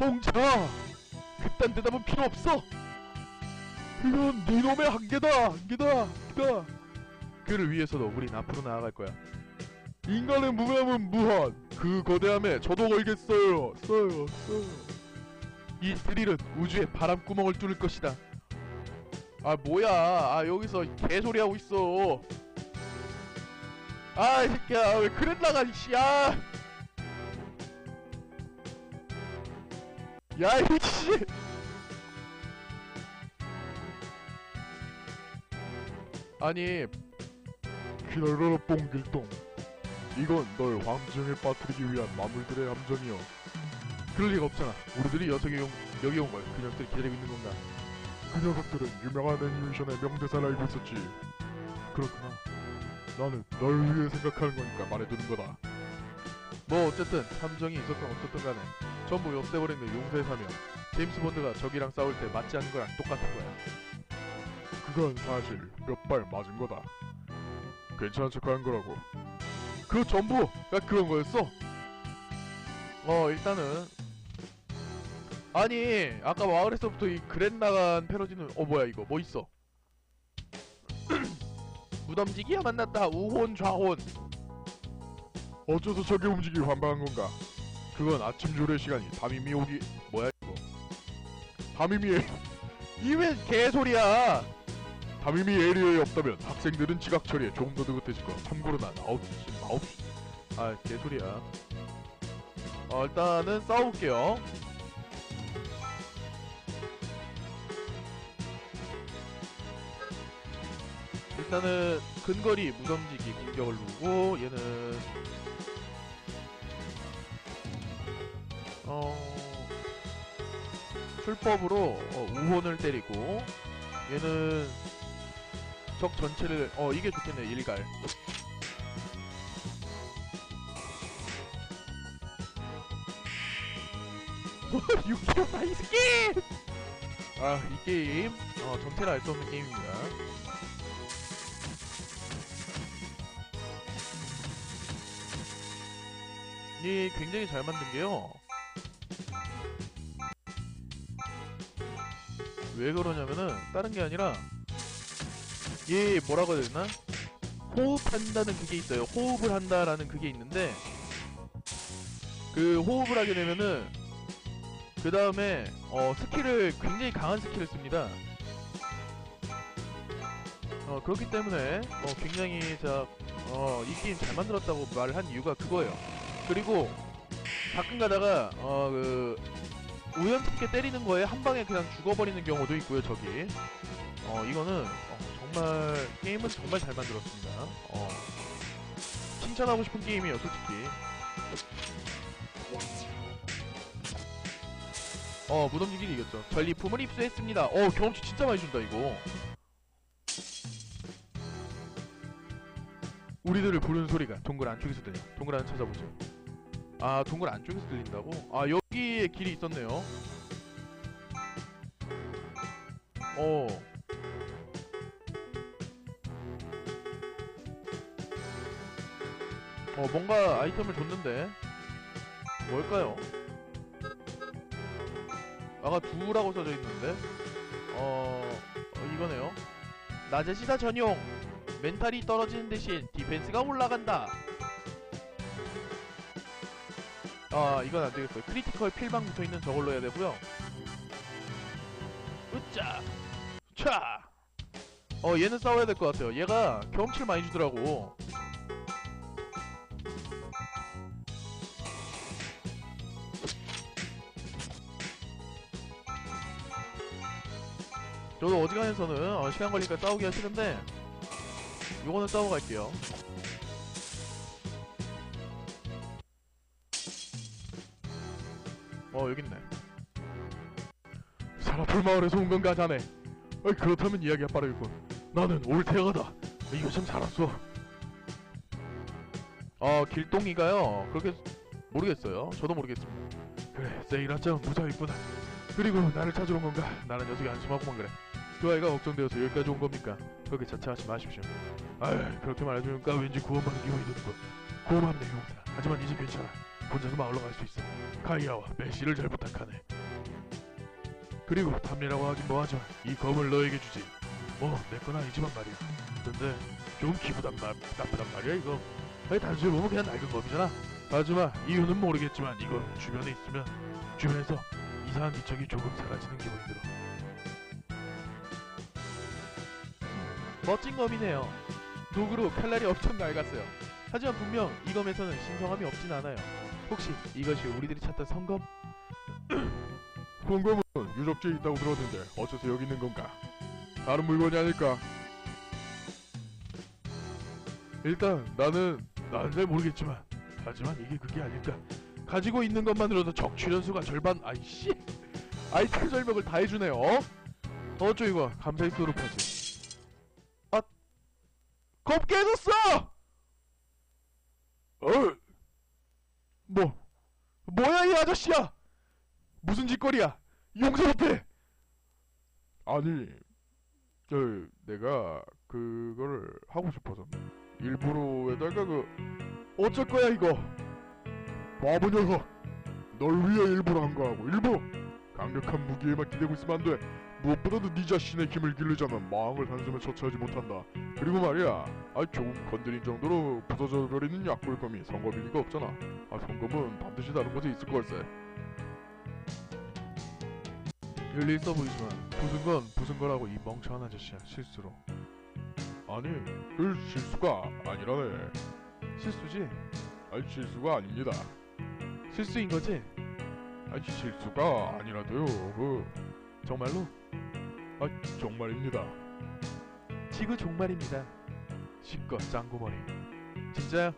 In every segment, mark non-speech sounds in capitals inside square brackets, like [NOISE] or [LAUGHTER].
홍차! 그딴 대답은 필요 없어! 그건 네 놈의 한계다! 한계다! 한계다! 그를 위해서도 우린 앞으로 나아갈 거야. 인간의 무함은 무한! 그 거대함에 저도 걸겠어요! 써요, 써요. 이 드릴은 우주의 바람구멍을 뚫을 것이다. 아, 뭐야. 아, 여기서 개소리 하고 있어. 아, 이 새끼야. 왜 그랬나가, 이씨. 야! 야, 이씨! 아니, 기다려라, 뽕길동. 이건 널 함정에 빠뜨리기 위한 마물들의 함정이여. 그럴 리가 없잖아. 우리들이 여기 온, 여기 온 걸 그 녀석들이 기다리고 있는 건가? 그 녀석들은 유명한 애니메이션의 명대사를 알고 있었지. 그렇구나. 나는 널 위해 생각하는 거니까 말해두는 거다. 뭐 어쨌든 함정이 있었던 어떻든 간에 전부 없애버린 게 용서의 사명. 제임스 본드가 적이랑 싸울 때 맞지 않는 거랑 똑같은 거야. 그건 사실 몇 발 맞은 거다. 괜찮은 척 하는 거라고. 그 전부가 그런 거였어. 어 일단은 아니 아까 마을에서부터 이 그랜 나간 패러디는 어 뭐야 이거 뭐 있어? [CLEARS THROAT] 무덤지기야 만났다 우혼 좌혼. 어쩌서 저게 움직이 환방한 건가? 그건 아침 조례 시간이 담임이 오기 뭐야 이거? 담임이 [LAUGHS] 이웬 개소리야? 담임이 에리어에 없다면 학생들은 지각 처리에 조금 더 느긋해질 거. 참고로 난 9시 9시 아 개소리야. 어 일단은 싸워볼게요. 일단은 근거리 무덤지기 공격을 누르고 얘는 어 출법으로 어, 우혼을 때리고 얘는 적 전체를 어 이게 좋겠네 일갈. [LAUGHS] 육개월 이 새끼 아이 게임 어 전체를 알 수 없는 게임입니다. 이 굉장히 잘 만든 게요. 왜 그러냐면은 다른 게 아니라 얘 뭐라고 해야 되나? 호흡한다는 그게 있어요. 호흡을 한다라는 그게 있는데 그 호흡을 하게 되면은 그 다음에 어 스킬을 굉장히 강한 스킬을 씁니다. 어 그렇기 때문에 어 굉장히 자 어 이 게임 잘 만들었다고 말을 한 이유가 그거예요. 그리고 가끔 가다가 어 그 우연찮게 때리는 거에 한 방에 그냥 죽어버리는 경우도 있고요 저기. 어 이거는 어, 정말 게임은 정말 잘 만들었습니다. 어. 칭찬하고 싶은 게임이에요 솔직히. 어 무덤지기를 이겼죠. 전리품을 입수했습니다. 어 경험치 진짜 많이 준다 이거. 우리들을 부르는 소리가 동굴 안쪽에서 들려. 동굴 안을 찾아보죠 아 동굴 안쪽에서 들린다고? 아 여기에 길이 있었네요. 어. 어, 뭔가 아이템을 줬는데. 뭘까요? 아까 두라고 써져 있는데? 어, 어 이거네요. 낮에 시다 전용. 멘탈이 떨어지는 대신 디펜스가 올라간다 아 이건 안되겠어요. 크리티컬 필방 붙어있는 저걸로 해야 되고요. 으짜! 차! 어 얘는 싸워야 될 것 같아요. 얘가 경험치를 많이 주더라고. 저도 어지간해서는 어, 시간 걸리니까 싸우기가 싫은데 요거는 싸우고 갈게요 어 여기 있네. 사라풀 마을에서 온 건가 자네? 어이, 그렇다면 이야기가 빠르겠군. 나는 올테가다. 참 살았어. 어 길동이가요? 그렇게 모르겠어요. 저도 모르겠습니다. 그래 세이라짱 무사했구나 그리고 나를 찾으러 온 건가? 나는 녀석이 안심하고만 그래. 그 아이가 걱정되어서 여기까지 온 겁니까? 그렇게 자처하지 마십시오. 아유 그렇게 말해주니까 왠지 구원받는 기분이 드는군. 고맙네 용사 하지만 이제 괜찮아 혼자서 마을로 갈수 있어. 카이아와 메시를 잘 부탁하네. 그리고 탐리라고 하긴 뭐하지만 이 검을 너에게 주지. 뭐 내건 아니지만 말이야. 근데 좀 기분 나, 나쁘단 말이야 이거. 아니 단순히 보면 그냥 낡은 검이잖아. 하지만 이유는 모르겠지만 이거 주변에 있으면 주변에서 이상한 기척이 조금 사라지는 기분이 들어. 멋진 검이네요. 도구로 칼날이 엄청 낡았어요. 하지만 분명 이 검에서는 신성함이 없진 않아요. 혹시 이것이 우리들이 찾던 성검? [CLEARS THROAT] 공검은 유적지에 있다고 들었는데 어째서 여기 있는 건가? 다른 물건이 아닐까? 일단 나는 나는 잘 모르겠지만 하지만 이게 그게 아닐까. 가지고 있는 것만으로도 적 출연수가 절반 아이씨 아이템 설명을 다 해주네요. 어? 어쩌 이거 감사히 쓰도록 하지. 아, 겁 깨졌어! 어, 뭐 뭐야 이 아저씨야? 무슨 짓거리야? 용서 못해. 아니, 저 내가 그거를 하고 싶어서 일부러 에다가 그 어쩔 거야 이거? 바보 녀석, 널 위해 일부러 한 거라고 일부러 강력한 무기에만 기대고 있으면 안 돼. 무엇보다도 네 자신의 힘을 기르자면 마음을 한숨에 처치하지 못한다. 그리고 말이야, 아 조금 건드린 정도로 부서져 버리는 약골검이 성검일 리가 없잖아. 아 성검은 반드시 다른 곳에 있을 걸세. 일리 있어 보이지만 부순 건 부순 거라고 이 멍청한 아저씨야 실수로 아니, 그 실수가 아니라네. 실수지? 아니 실수가 아닙니다. 실수인 거지? 아니 실수가 아니라도요. 그 정말로? 정말입니다. 지구 종말입니다 시껏 짱구머리 진짜야?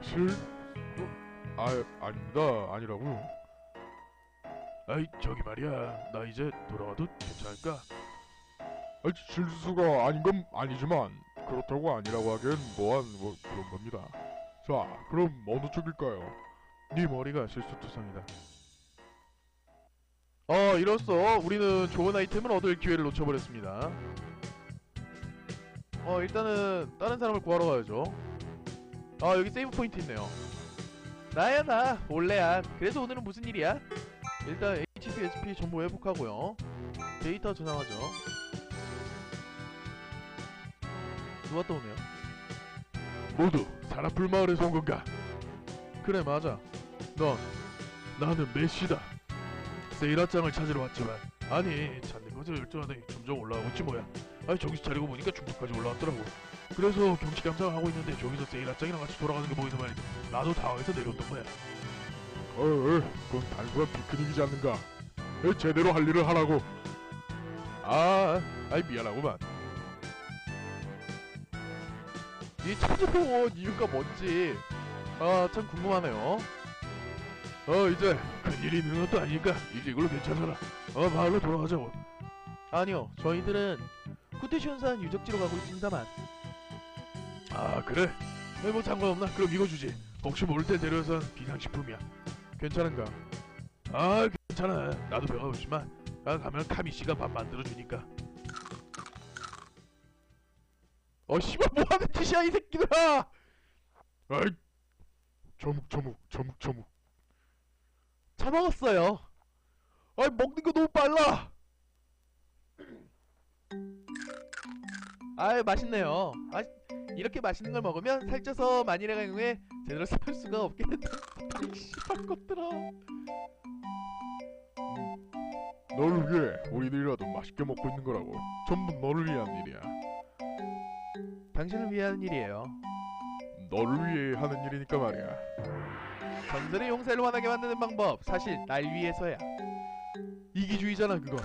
실 어? 아 아닙니다. 아니라고요. 아이 저기 말이야 나 이제 돌아와도 괜찮을까? 아니 실수가 아닌 건 아니지만 그렇다고 아니라고 하기엔 뭐한 뭐 그런 겁니다. 자, 그럼 어느 쪽일까요? 네 머리가 실수투성이다 어 이로써 우리는 좋은 아이템을 얻을 기회를 놓쳐버렸습니다 어 일단은 다른 사람을 구하러 가야죠. 아 여기 세이브 포인트 있네요. 나야 나 원래야. 그래서 오늘은 무슨 일이야? 일단 HP, SP 전부 회복하고요. 데이터 저장하죠. 누가 또 오네요? 모두 사라풀 마을에서 온 건가? 그래 맞아. 넌 나는 메시다. 세이라짱을 찾으러 왔지만 아니 찾는 것을 열정하더니 점점 올라가고 있지 뭐야 아니 정신 차리고 보니까 중턱까지 올라왔더라고. 그래서 경치 감상을 하고 있는데 저기서 세이라짱이랑 같이 돌아가는 게 보이는 말이지. 나도 당황해서 내려왔던 거야. 어, 어, 그건 단순한 피크닉이지 않는가? 에, 제대로 할 일을 하라고. 아 아이 미안하구만. 이 찾아온 이유가 뭔지 아 참 궁금하네요. 어 이제 큰일이 있는 것도 아니니까 이제 이걸로 괜찮아라. 어 마을로 돌아가자고. 아니요 저희들은 후테시온산 유적지로 가고 있습니다만 아 그래? 네, 뭐 상관없나? 그럼 이거 주지 혹시 모를 때 데려선 비상식품이야 괜찮은가? 아 괜찮아 나도 배가 고프지만 나 가면 카미씨가 밥 만들어주니까 어 씨발 뭐하는 짓이야 이 새끼들아 아이, 저묵 저묵 저묵 저묵. 차 먹었어요 아 먹는 거 너무 빨라 아 맛있네요 아 이렇게 맛있는 걸 먹으면 살쪄서 만일의 경우에 제대로 살 수가 없겠는데 이 [LAUGHS] 씨발 것들아 너를 위해 우리들이라도 맛있게 먹고 있는 거라고. 전부 너를 위한 일이야. 당신을 위한 일이에요 너를 위해 하는 일이니까 말이야. 전설의 용사를 원하게 만드는 방법 사실 날 위해서야 이기주의잖아 그거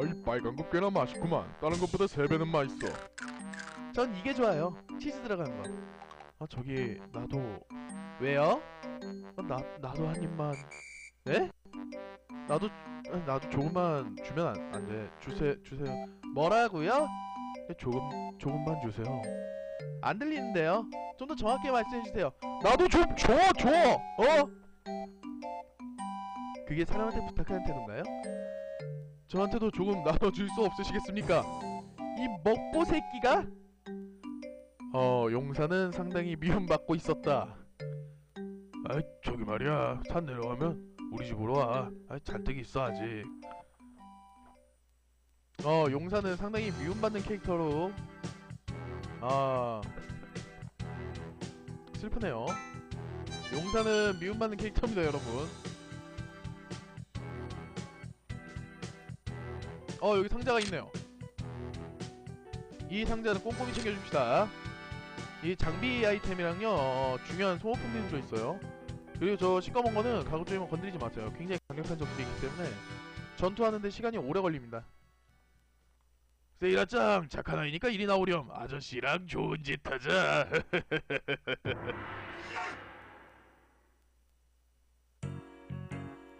아이 빨간 거 꽤나 맛있구만. 다른 것보다 세 배는 맛있어. 전 이게 좋아요 치즈 들어간 거 아 저기 나도 왜요? 어, 나 나도 한 입만 네? 나도 아, 나도 조금만 주면 안, 안 돼. 주세 주세요. 뭐라고요? 네, 조금 조금만 주세요. 안 들리는데요. 좀 더 정확하게 말씀해 주세요. 나도 좀 줘, 줘. 어? 그게 사람한테 부탁하는 태도인가요? 저한테도 조금 [LAUGHS] 나눠줄 수 없으시겠습니까? 이 먹보 새끼가? 어, 용사는 상당히 미움받고 있었다. 아 저기 말이야 산 내려가면 우리 집으로 와 아, 잔뜩 있어 아직 어 용사는 상당히 미움받는 캐릭터로 아 슬프네요 용사는 미움받는 캐릭터입니다 여러분 어 여기 상자가 있네요. 이 상자는 꼼꼼히 챙겨줍시다. 이 장비 아이템이랑요 어, 중요한 소모품들이 들어있어요. 그리고 저 시꺼먼 거는 가급적이면 건드리지 마세요. 굉장히 강력한 적들이기 때문에 전투하는데 시간이 오래 걸립니다. 세이라짱 착한 아이니까 이리 나오렴. 아저씨랑 좋은 짓 하자. [LAUGHS]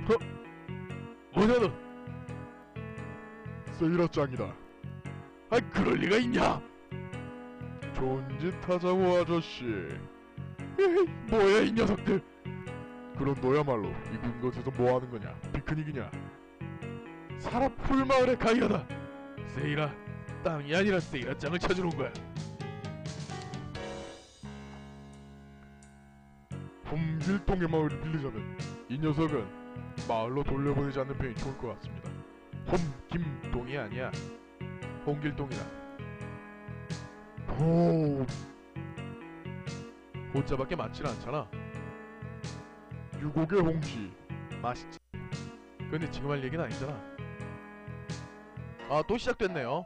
어? 뭐냐 너 세이라 짱이다. 아 그럴 리가 있냐 좋은 짓 하자고 아저씨. 에이, 뭐야 이 녀석들 그럼 너야말로 이군 곳에서 뭐 하는 거냐? 피크닉이냐? 사람 풀마을의 가이아다 세이라 땅이 아니라 세이라 짱을 찾으러 온 거야 홍길동의 마을을 빌리자면 이 녀석은 마을로 돌려보내지 않는 편이 좋을 것 같습니다. 홈김동이 아니야. 홍길동이다. 호 호자밖에 많진 않잖아. 유곡의 홍시. 맛있지. 근데 지금 할 얘기는 아니잖아. 아 또 시작됐네요.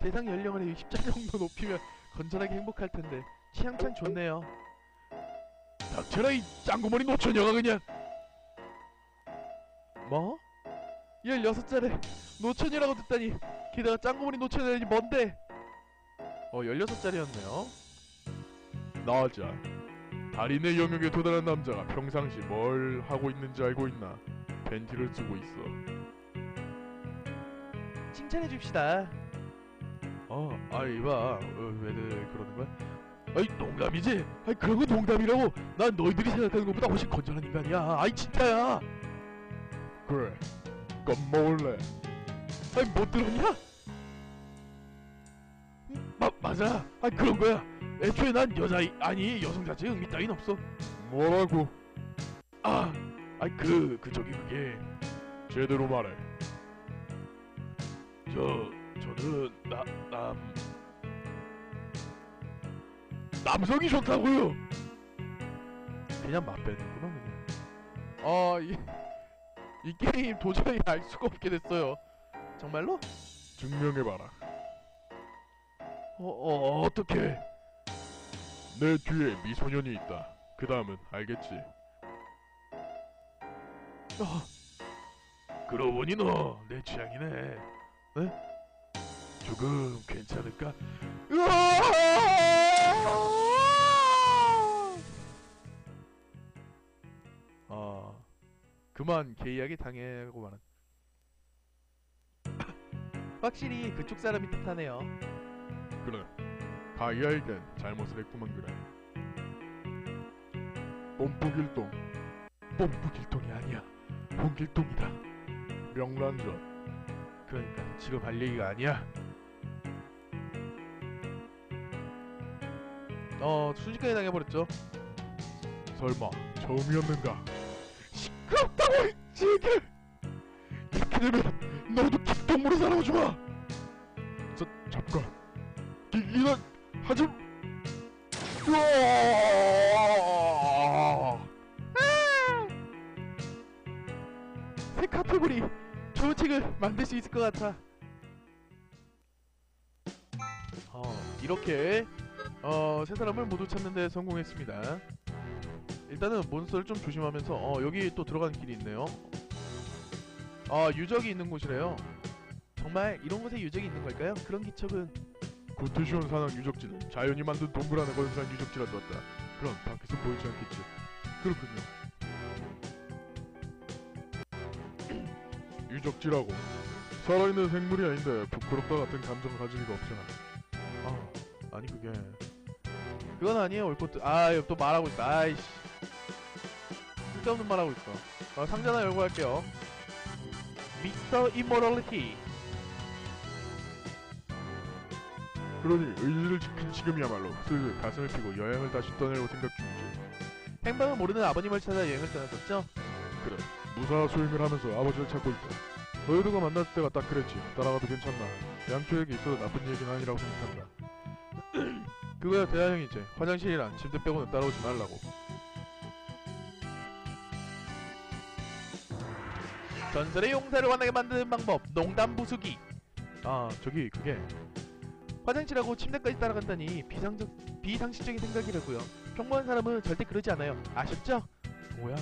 대상 연령을 60자 정도 높이면 건전하게 행복할 텐데 취향 참 좋네요. 닥쳐라 이 짱구머리 노처녀가 그냥 뭐? 16살에 노처녀라고 듣다니 게다가 짱구머리 노처녀라니 뭔데 어 16살이었네요 나자. 달인의 영역에 도달한 남자가 평상시 뭘 하고 있는지 알고 있나? 팬티를 쓰고 있어. 칭찬해 줍시다. 어, 아이 봐, 어, 왜들 그러는 거야? 아이 농담이지? 아이 그런 건 농담이라고. 난 너희들이 생각하는 것보다 훨씬 건전한 인간이야. 아이 진짜야. 그래. 껌 먹을래. 아이 못 들었냐? 마 맞아. 아 그런 거야. 애초에 난 여자 아니 여성 자체에 흥미 따윈 없어. 뭐라고? 아, 아이 그그 저기 그게 제대로 말해. 저 저는 나 남 남성이 좋다고요. 그냥 맛배는구나 그냥. 아이 이 게임 도저히 알 수가 없게 됐어요. 정말로? 증명해봐라. 어, 어 어떻게? 내 뒤에 미소년이 있다. 그 다음은 알겠지. 아, 그러고 보니 너 내 취향이네. 에? 조금 괜찮을까? 으아! 아, 그만 게이하게 당해고 말은. 확실히 그쪽 사람이 뜻하네요. 그래. 가이아에겐 잘못을 했구만 그래. 뽐뿌길동, 뽐뿌길동이 아니야. 홍길동이다. 명란젓, 그러니까 지금 할 얘기가 아니야. 어 순식간에 당해버렸죠. 설마 처음이었는가? 이렇게 되면 너도 길동무로 살아오지마. 자, 잠깐. 이, 이런 하지. 으아! 새 카테고리 좋은 책을 만들 수 있을 것 같아. 어 이렇게 어 세 사람을 모두 찾는데 성공했습니다. 일단은 몬스터를 좀 조심하면서 어 여기 또 들어가는 길이 있네요. 아 유적이 있는 곳이래요. 정말 이런 곳에 유적이 있는 걸까요? 그런 기척은 고트시온 산악 유적지는 자연이 만든 동굴 안에 건설한 유적지라 뒀다. 그럼 밖에서 보이지 않겠지. 그렇군요. [CLEARS THROAT] 유적지라고 살아있는 생물이 아닌데 부끄럽다 같은 감정 가질 리가 없잖아. 아 아니 그게 그건 아니에요 올코트 아또 말하고 있어 아이씨 쓸데없는 말하고 있어 어, 상자나 열고 할게요 미스터 이모럴리티 그러니 의지를 지킨 지금이야말로 슬슬 가슴을 펴고 여행을 다시 떠내려고 생각 중이지. 행방을 모르는 아버님을 찾아 여행을 떠났었죠? 무사 수행을 하면서 아버지를 찾고 있다. 너희들과 만났을 때가 딱 그랬지. 따라가도 괜찮나? 양초에게 있어도 나쁜 얘기는 아니라고 생각한다. [CLEARS THROAT] 그거야 대하형 이제 화장실이랑 침대 빼고는 따라오지 말라고 전설의 용사를 환하게 만드는 방법 농담 부수기. 아 저기 그게 화장실하고 침대까지 따라간다니 비상적, 비상식적인 생각이라고요. 평범한 사람은 절대 그러지 않아요. 아셨죠? 뭐야?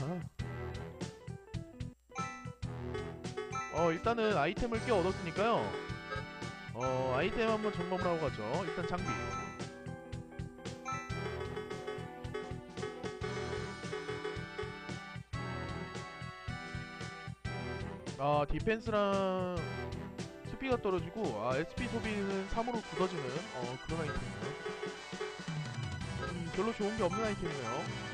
어 일단은 아이템을 꽤 얻었으니까요. 어 아이템 한번 점검을 하고 가죠. 일단 장비 아 디펜스랑 스피가 떨어지고 아 SP 소비는 3으로 굳어지는 어 그런 아이템이네요. 음, 별로 좋은 게 없는 아이템이네요.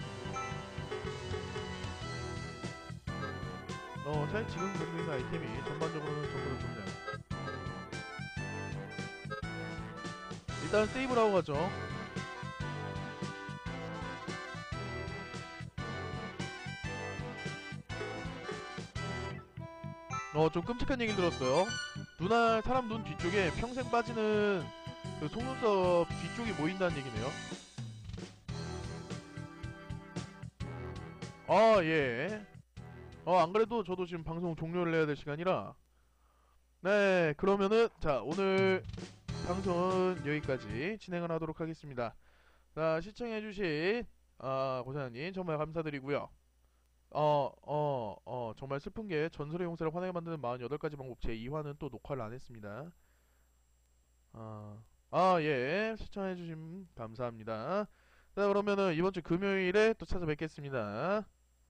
어 사실 지금 가지고 있는 아이템이 전반적으로는 전부 다 좋네요 일단 세이브를 하고 가죠 어 좀 끔찍한 얘기를 들었어요. 눈알 사람 눈 뒤쪽에 평생 빠지는 그 속눈썹 뒤쪽이 모인다는 얘기네요. 아 예. 어 안 그래도 저도 지금 방송 종료를 해야 될 시간이라. 네 그러면은 자 오늘 방송은 여기까지 진행을 하도록 하겠습니다. 자 시청해주신 아 고사님 정말 감사드리고요. 어, 어, 어, 정말 슬픈 게 전설의 용사를 화나게 만드는 48가지 방법 제 2화는 또 녹화를 안 했습니다. 아, 아, 예. 시청해주심 감사합니다. 자, 그러면은 이번 주 금요일에 또 찾아뵙겠습니다.